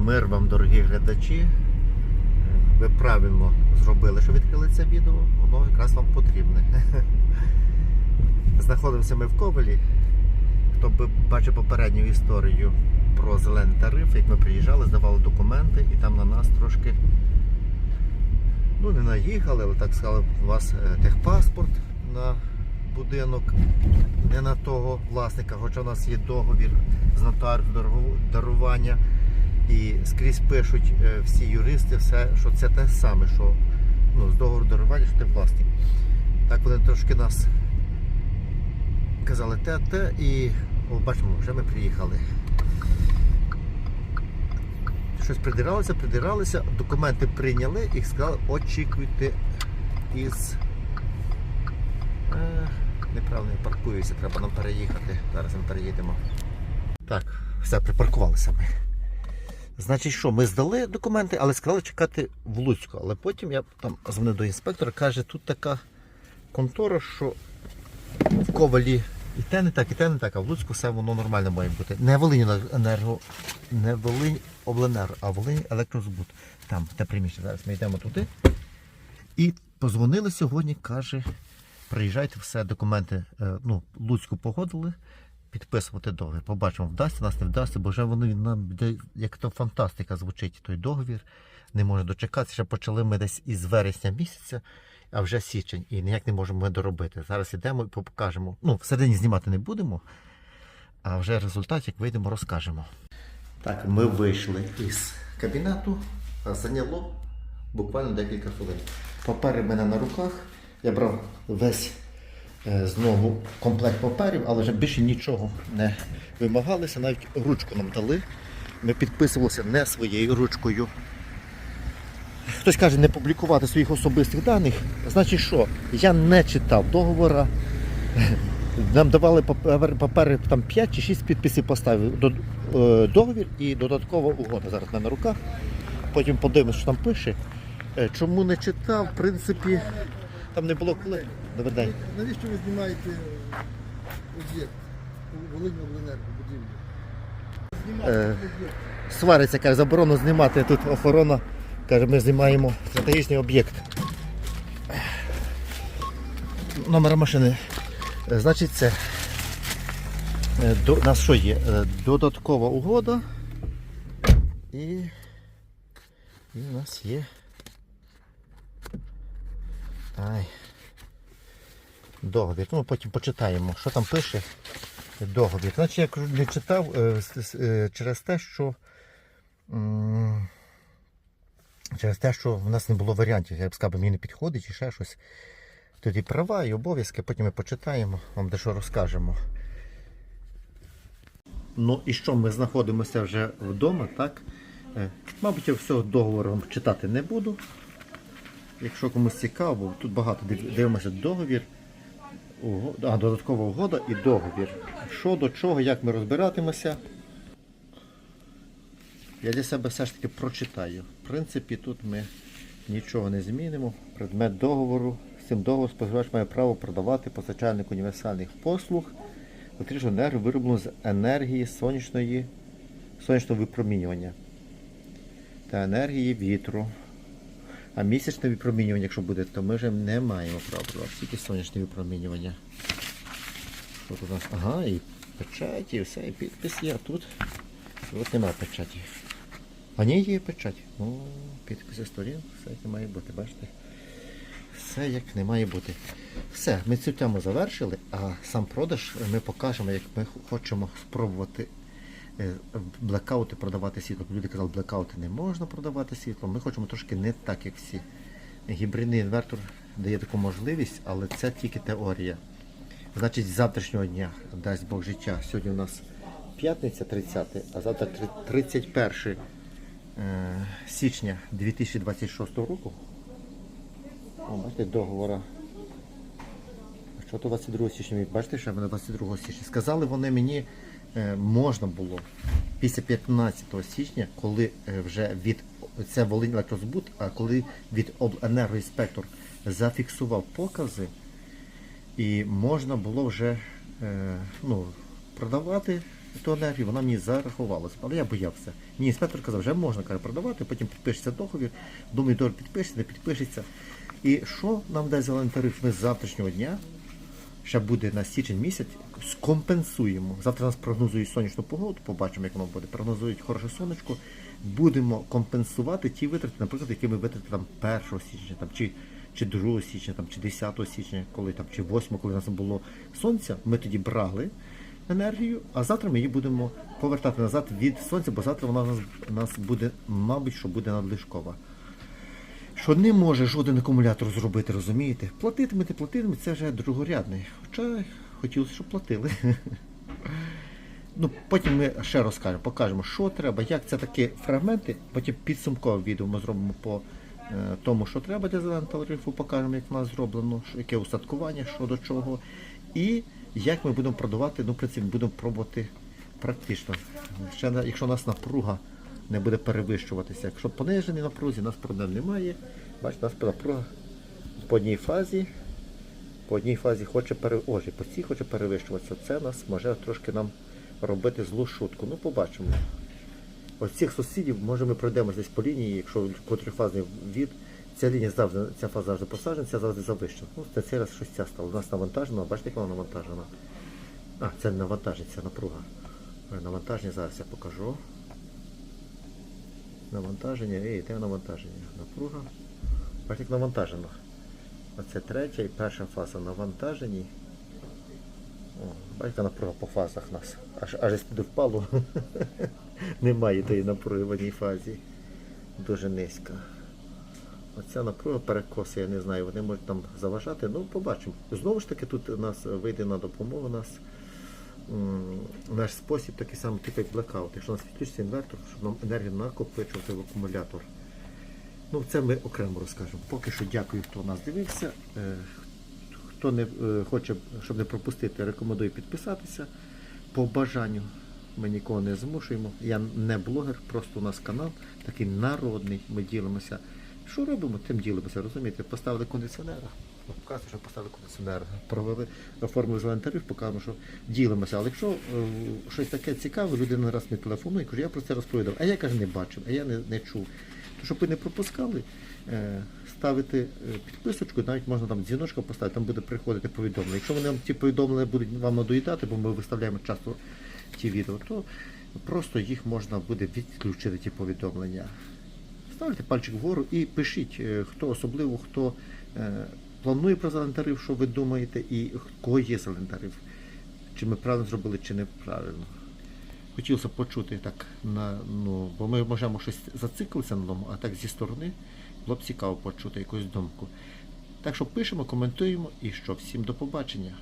Мир вам, дорогі глядачі. Ви правильно зробили, що відкрили це відео. Воно якраз вам потрібне. Знаходимося ми в Ковелі. Хто б бачив попередню історію про зелений тариф, як ми приїжджали, здавали документи, і там на нас трошки ну не наїхали, але так сказали, у вас е, техпаспорт на будинок, не на того власника, хоча у нас є договір з нотаріусом дару- дарування. І скрізь пишуть е, всі юристи, все, що це те саме, що ну, з договору дарування, що ти власник. Так вони трошки нас казали те, те, і о, бачимо, вже ми приїхали. Щось придиралося, придиралися, документи прийняли і сказали, очікуйте із. Е, неправильно я паркуюся, треба нам переїхати. Зараз ми переїдемо. Так, все, припаркувалися ми. Значить, що, ми здали документи, але сказали чекати в Луцьку. Але потім я там дзвонив до інспектора, каже, тут така контора, що в Ковалі і те не так, і те не так, а в Луцьку все воно нормально має бути. Не Волинь енерго, не Волинь обленерго, а Волинь електрозбут. Там, те приміщення. Зараз ми йдемо туди. І позвонили сьогодні, каже, приїжджайте все, документи, е, ну, Луцьку погодили, підписувати договір. Побачимо, вдасться, нас не вдасться, бо вже вони нам як то фантастика звучить той договір. Не можна дочекатися. Ще почали ми десь із вересня місяця, а вже січень, і ніяк не можемо ми доробити. Зараз йдемо і покажемо. Ну, всередині знімати не будемо, а вже результат, як вийдемо, розкажемо. Так, ми вийшли із кабінету, зайняло буквально декілька хвилин. Папери в мене на руках. Я брав весь знову комплект паперів, але вже більше нічого не вимагалося. Навіть ручку нам дали. Ми підписувалися не своєю ручкою. Хтось каже не публікувати своїх особистих даних. Значить що? Я не читав договора. Нам давали папери, папери там 5 чи 6 підписів поставив е, договір і додаткова угода. Зараз в мене на руках. Потім подивимось, що там пише. Е, Чому не читав, в принципі, там не було коли. Добрий день. Навіщо ви знімаєте об'єкт Волинь обленерго будівлю? Знімати Е. об'єкт. Свариться, каже, заборонено знімати тут охорона. Каже, ми знімаємо стратегічний об'єкт. Номер машини. Е, Значить, це е, до, у нас що є? Е, Додаткова угода. І, і у нас є. Ай. Договір. Ну, потім почитаємо, що там пише договір. Значить, я не читав е, е, через те, що через те, що в нас не було варіантів. Я б сказав, мені не підходить і ще щось. Тут і права, і обов'язки, потім ми почитаємо, вам дещо розкажемо. Ну і що, ми знаходимося вже вдома, так? Е, Мабуть, я всього договору читати не буду. Якщо комусь цікаво, тут багато дивимося договір. А, додаткова угода і договір. Що до чого, як ми розбиратимося. Я для себе все ж таки прочитаю. В принципі, тут ми нічого не змінимо. Предмет договору. З цим договором споживач має право продавати постачальник універсальних послуг, електричну енергію вироблену з енергії сонячної, сонячного випромінювання та енергії вітру. А місячне випромінювання, якщо буде, то ми вже не маємо права продавати, тільки сонячне випромінювання. Тут у нас? Ага, і печаті, і все, і підпис є, а тут. От немає печаті. А ні, є печать. О, підписи сторін, все як не має бути, бачите? Все як не має бути. Все, ми цю тему завершили, а сам продаж ми покажемо, як ми хочемо спробувати блекаути продавати світло. Люди казали, блекаути не можна продавати світло. Ми хочемо трошки не так, як всі. Гібридний інвертор дає таку можливість, але це тільки теорія. Значить, з завтрашнього дня, дасть Бог життя. Сьогодні у нас п'ятниця 30, а завтра 31 е, січня 2026 року. О, бачите, договора. Що то 22 січня? Бачите, що мене 22 січня. Сказали вони мені, е, можна було після 15 січня, коли е, вже від це Волинь електрозбут, а коли від обленергоінспектор зафіксував покази, і можна було вже е, ну, продавати ту енергію, вона мені зарахувалася. Але я боявся. Мені інспектор казав, вже можна каже, продавати, потім підпишеться договір, думаю, договір підпишеться, не підпишеться. І що нам дасть зелений тариф? Ми з завтрашнього дня, ще буде на січень місяць, скомпенсуємо. Завтра нас прогнозують сонячну погоду, побачимо, як воно буде. Прогнозують хороше сонечко. Будемо компенсувати ті витрати, наприклад, які ми витратили там 1 січня, там, чи, чи 2 січня, там, чи 10 січня, коли там, чи 8, коли у нас було сонця, ми тоді брали енергію, а завтра ми її будемо повертати назад від сонця, бо завтра вона у нас, буде, мабуть, що буде надлишкова. Що не може жоден акумулятор зробити, розумієте? Платитимете, платитимете, це вже другорядний. Хоча хотілося, щоб платили. Ну, потім ми ще розкажемо, покажемо, що треба, як це такі фрагменти, потім підсумкове відео ми зробимо по е, тому, що треба для зеленого тарифу, покажемо, як в нас зроблено, що- яке устаткування, що до чого. І як ми будемо продавати, ну, в принципі, будемо пробувати практично. Ще, якщо у нас напруга не буде перевищуватися. Якщо понижені напрузі, у нас проблем немає. Бачите, у нас напруга по одній фазі. По одній фазі хоче пере... Ось, по цій хоче перевищуватися. Це нас може трошки нам робити злу шутку. Ну, побачимо. Ось цих сусідів, може ми пройдемо десь по лінії, якщо котрифазний від, ця лінія завжди, ця фаза завжди посаджена, ця завжди завищена. Ну, це цей раз щось ця стало. У нас навантажено, бачите, як вона навантажена. А, це не навантаження, це напруга. Навантаження зараз я покажу. Навантаження, ей, де навантаження? Напруга. Бачите, як навантажено. Оце третя і перша фаза навантажені. Бачите, напруга по фазах у нас. Аж аж туди впало. Немає тієї напруги в одній фазі. Дуже низька. Оця напруга перекоси, я не знаю, вони можуть там заважати. Ну, побачимо. Знову ж таки, тут у нас вийде на допомогу нас наш спосіб такий самий, типу як блекаут. Якщо у нас відключиться інвертор, щоб нам енергію накопичувати в акумулятор. Ну, це ми окремо розкажемо. Поки що дякую, хто нас дивився. Е, Хто не е, хоче, щоб не пропустити, рекомендую підписатися по бажанню. Ми нікого не змушуємо. Я не блогер, просто у нас канал такий народний. Ми ділимося. Що робимо, тим ділимося, розумієте? Поставили кондиціонера. Показує, що поставили кондиціонер, провели, оформили тариф, показуємо, що ділимося. Але якщо е, щось таке цікаве, людина раз мені телефонує, каже, я про це розповідав, а я каже, не бачив, а я не, не чув. То щоб ви не пропускали, е, ставити е, підписочку, навіть можна там дзвіночка поставити, там буде приходити повідомлення. Якщо вони вам ті повідомлення будуть вам надоїдати, бо ми виставляємо часто ті відео, то просто їх можна буде відключити ті повідомлення. Ставте пальчик вгору і пишіть, хто особливо, хто планує про зелений що ви думаєте, і кого є зелений. Чи ми правильно зробили, чи неправильно. Хотілося б почути так, на, ну, бо ми можемо щось зациклитися на тому, а так зі сторони було б цікаво почути якусь думку. Так що пишемо, коментуємо і що, всім до побачення.